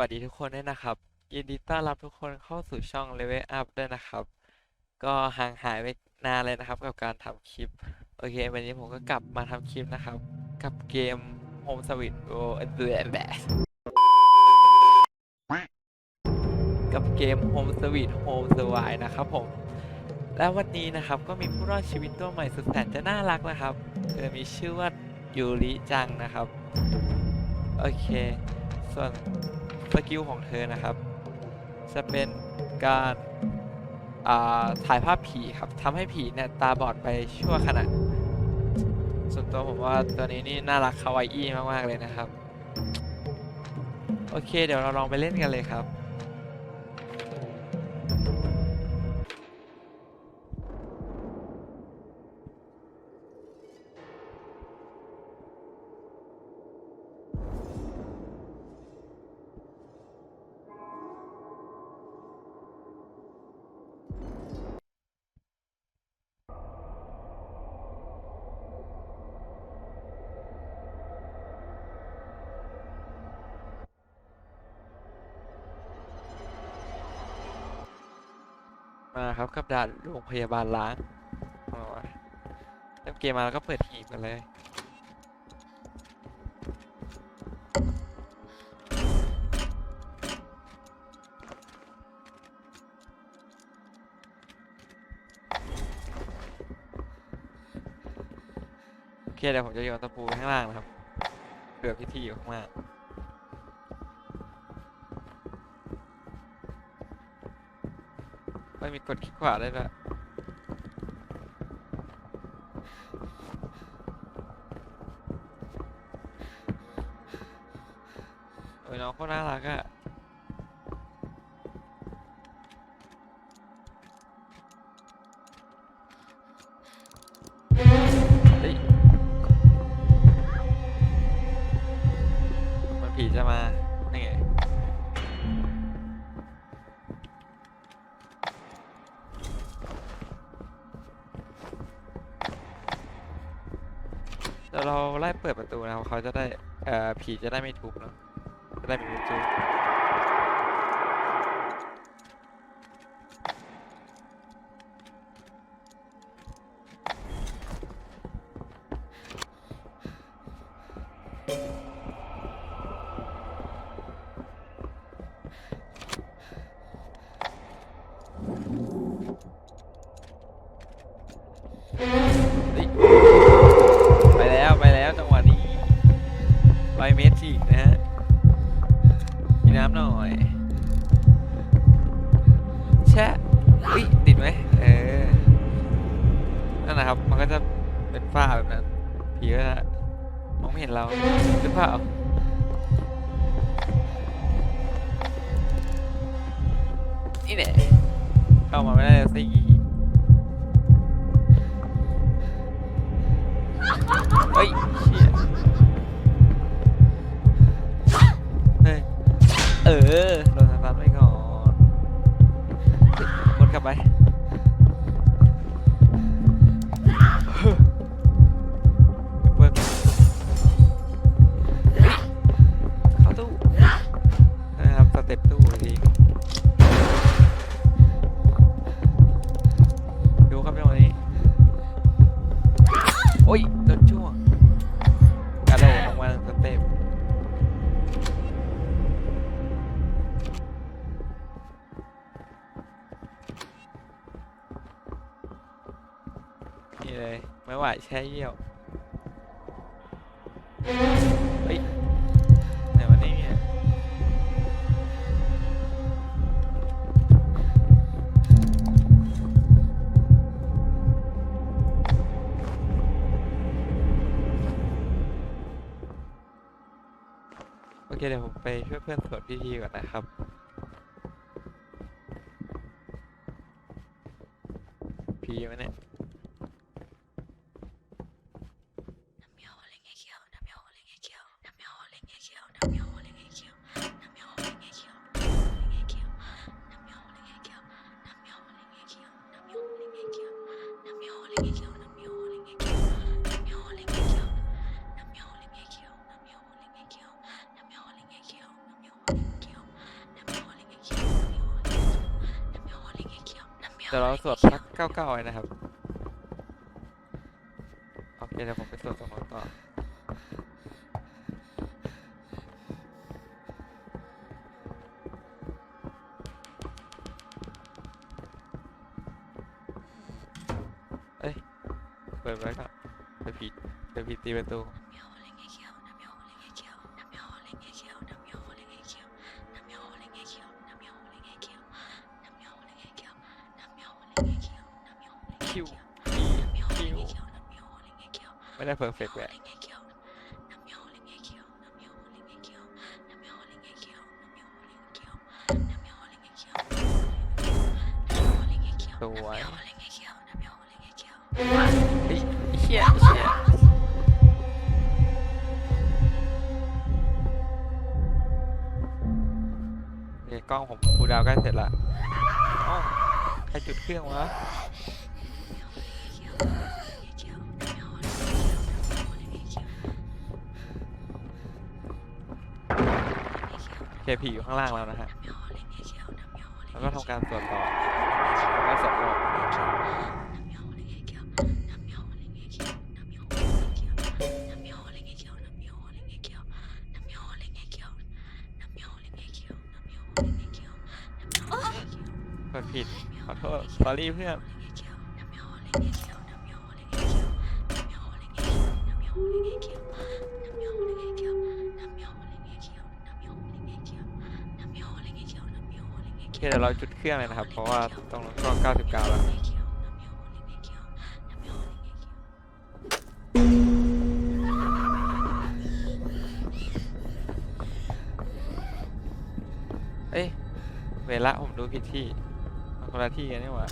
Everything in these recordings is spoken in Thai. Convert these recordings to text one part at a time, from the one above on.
สวัสดีทุกคนด้วยนะครับ ยินดีต้อนรับทุกคนเข้าสู่ช่อง Level Up ด้วยนะครับ ก็ห่างหายไปนานเลยนะครับ กับการทำคลิป โอเค วันนี้ผมก็กลับมาทำคลิปนะครับ กับเกม Home Sweet Home กับเกม Home Sweet Home Survive นะครับผม และวันนี้นะครับก็มีผู้รอดชีวิตตัวใหม่สุดแสนจะน่ารักนะครับ เธอมีชื่อว่ายูริจังนะครับ โอเค ส่วน กิลของเธอนะครับ จะเป็นการอ่าถ่ายภาพผีครับทำให้ผีเนี่ยตาบอดไปชั่วขณะ ส่วนตัวผมว่าตัวนี้นี่น่ารักคาวาอี้มากๆเลยนะครับ โอเค เดี๋ยวเราลองไปเล่นกันเลยครับ มาครับกับด่านโรงพยาบาลล้างเอาวะเริ่มเกมมาแล้วก็เปิดหีบกันเลยโอเคเดี๋ยวผมจะโยนตะปูไว้ข้างล่างนะครับเผื่อพิธีอยู่ข้างล่าง ไม่มีกดคลิกขวาได้ด้วยโอ้ยน้องเขาน่ารักอะ ดี๋ยวเราไล่เปิดประตูนะครับเขาจะได้เอ่อผีจะได้ไม่ทุบเนาะจะได้ไมีทุบเฮ้ย ไปเมจิกนะฮะกินน้ำหน่อยแช่อุ้ยติดไหมเออ นั่นนะครับ มันก็จะเป็นฝ้าแบบนั้น ผีก็จะมองไม่เห็นเราหรือเปล่านี่แหละเข้ามาไม่ได้สิเฮ้ยเชี่ย เออโดนสตาร์ทไว้ก่อนวนกลับไปเปิดเฮ้ยเข้าตู้นะครับสเต็ปตู้ดีดู แช่เยี่ยว เฮ้ยไหนวันนี้เนี่ยโอเคเดี๋ยวผมไปช่วยเพื่อนสวดพิธีก่อนนะครับพีไหมเนี่ย ยวเราสวดสักเก้าเก้าไว้นะครับ โอเคเดี๋ยวผมไปสวดตรงนู้นต่อเอ้ย เปิดไว้ก่อนเดี๋ยวผิดเดี๋ยวผิดตีประตู ไม่ได้เพอร์เฟกต์แหละสวยเฮ้ยเชี่ยเชี่ยโอเคกล้องผมคูลดาวน์ใกล้เสร็จละเอ้าใครจุดเครื่องวะ เคพีอยู่ข้างล่างแล้วนะฮะ แล้วก็ทำการตรวจต่อแล้วก็สำรวจกดผิด ขอโทษ s อรี่เพื่อน เคเดี๋ยวเราจุดเครื่องเลยนะครับ เพราะว่าตรงนั้นก็99 แล้วเอ้ย เวลาผมดูผิดที่มันคนละที่กันนี่หว่า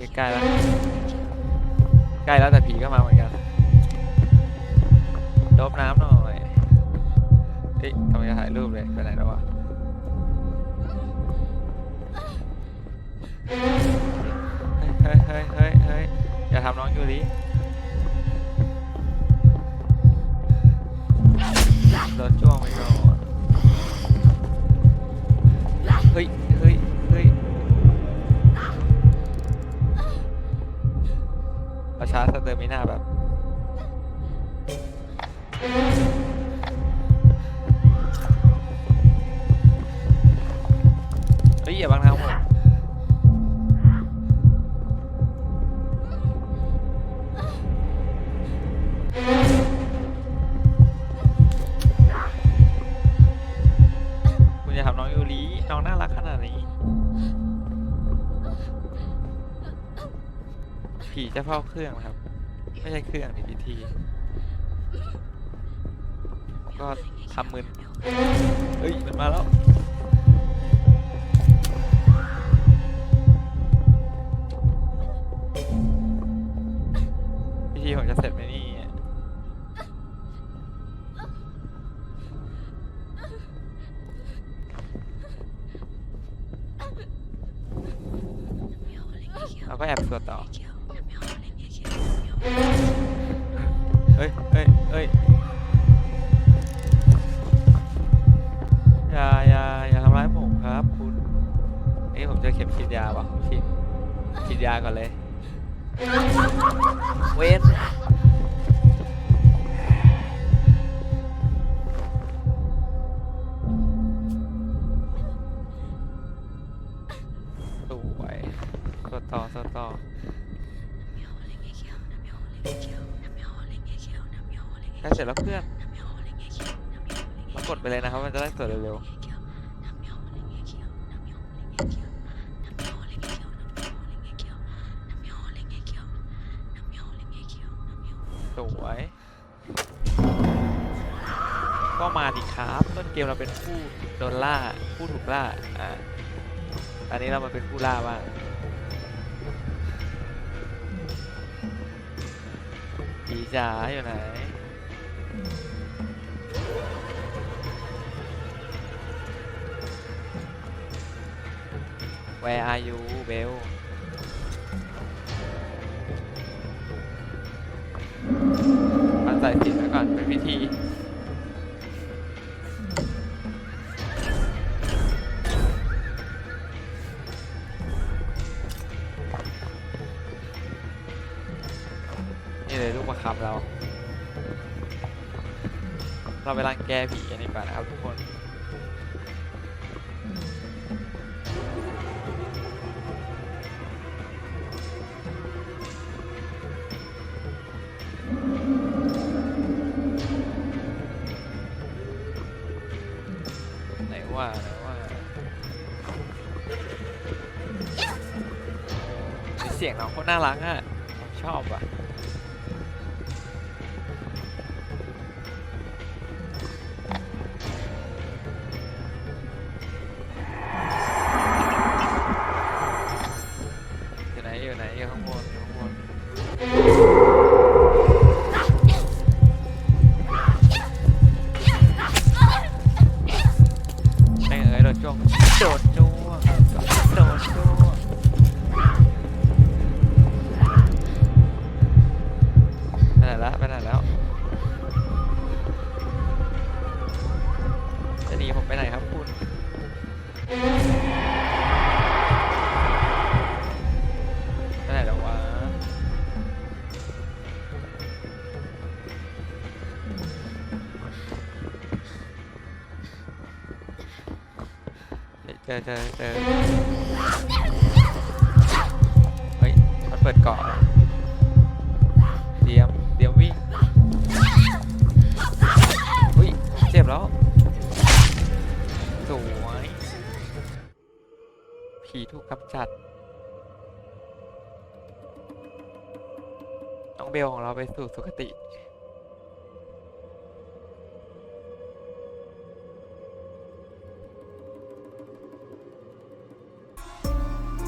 ใกล้แล้วใกล้แล้วแต่ผีก็มาเหมือนกันดบน้ำหน่อยเอ๊ะกำลังจะถ่ายรูปเลยไปไหนแล้ววะเฮ้ยเฮ้ยเฮ้ยเฮ้ยอย่าทำน้องยูริโดนจ้วงไปก่อนเฮ้ยเฮ้ย ประชาร์จสเตอร์มิน่าแบบเฮ้ยอย่าบังทางผมคุณจะทำน้องยูริน้องน่ารักขนาดนี้ ผีจะเฝ้าเครื่องนะครับ ไม่ใช่เครื่องนี่พิธีก็ทำมึนเฮ้ย มันมาแล้ว พิธีผมจะเสร็จไหมนี่เราก็แอบสวดต่อ เฮ้ยเฮ้ยเฮ้ยย่าย่าย่าทำร้ายผมครับคุณนี่ผมจะเข็มฉีดยาป่ะผมฉีดฉีดยาก่อนเลย เวท ร็จแล้วเพื่อนมากดไปเลยนะครับ มันจะได้สวดเร็วๆสวยก็มาดิครับต้นเกมเราเป็นผู้โดนล่าผู้ถูกล่าอ่าอันนี้เรามาเป็นผู้ล่าบ้างผีจ๋าอยู่ไหน Where are you เบลมันใส่สินไว้ก่อนเป็นพิธีนี่เลยลูกประคำเรา เราไปรังแกผี เสียงน้องเขาน่ารักอะผมชอบอะ จอเจอเจอเฮ้ย มันเปิดเกาะเตรียมเตรียมวิ่งอุ้ย เจ็บแล้ว สวย ผีถูกกำจัด น้องเบลของเราไปสู่สุคติ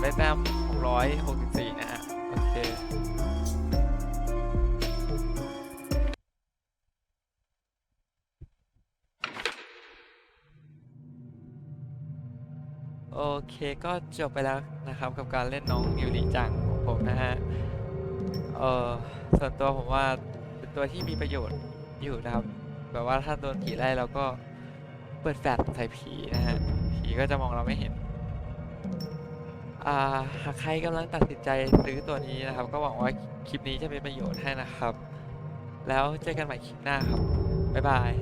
ได้แต้ม664 นะฮะ โอเคโอเคก็จบไปแล้วนะครับกับการเล่นน้องยูริจังของผมนะฮะ เออส่วนตัวผมว่าเป็นตัวที่มีประโยชน์อยู่นะครับ แบบว่าถ้าโดนผีไล่เราก็เปิดแฟลชใส่ผีนะฮะ ผีก็จะมองเราไม่เห็น อ่าหากใครกำลังตัดสินใจซื้อตัวนี้นะครับ ก็หวังว่าคลิปนี้จะเป็นประโยชน์ให้นะครับ แล้วเจอกันใหม่คลิปหน้าครับ บ๊ายบาย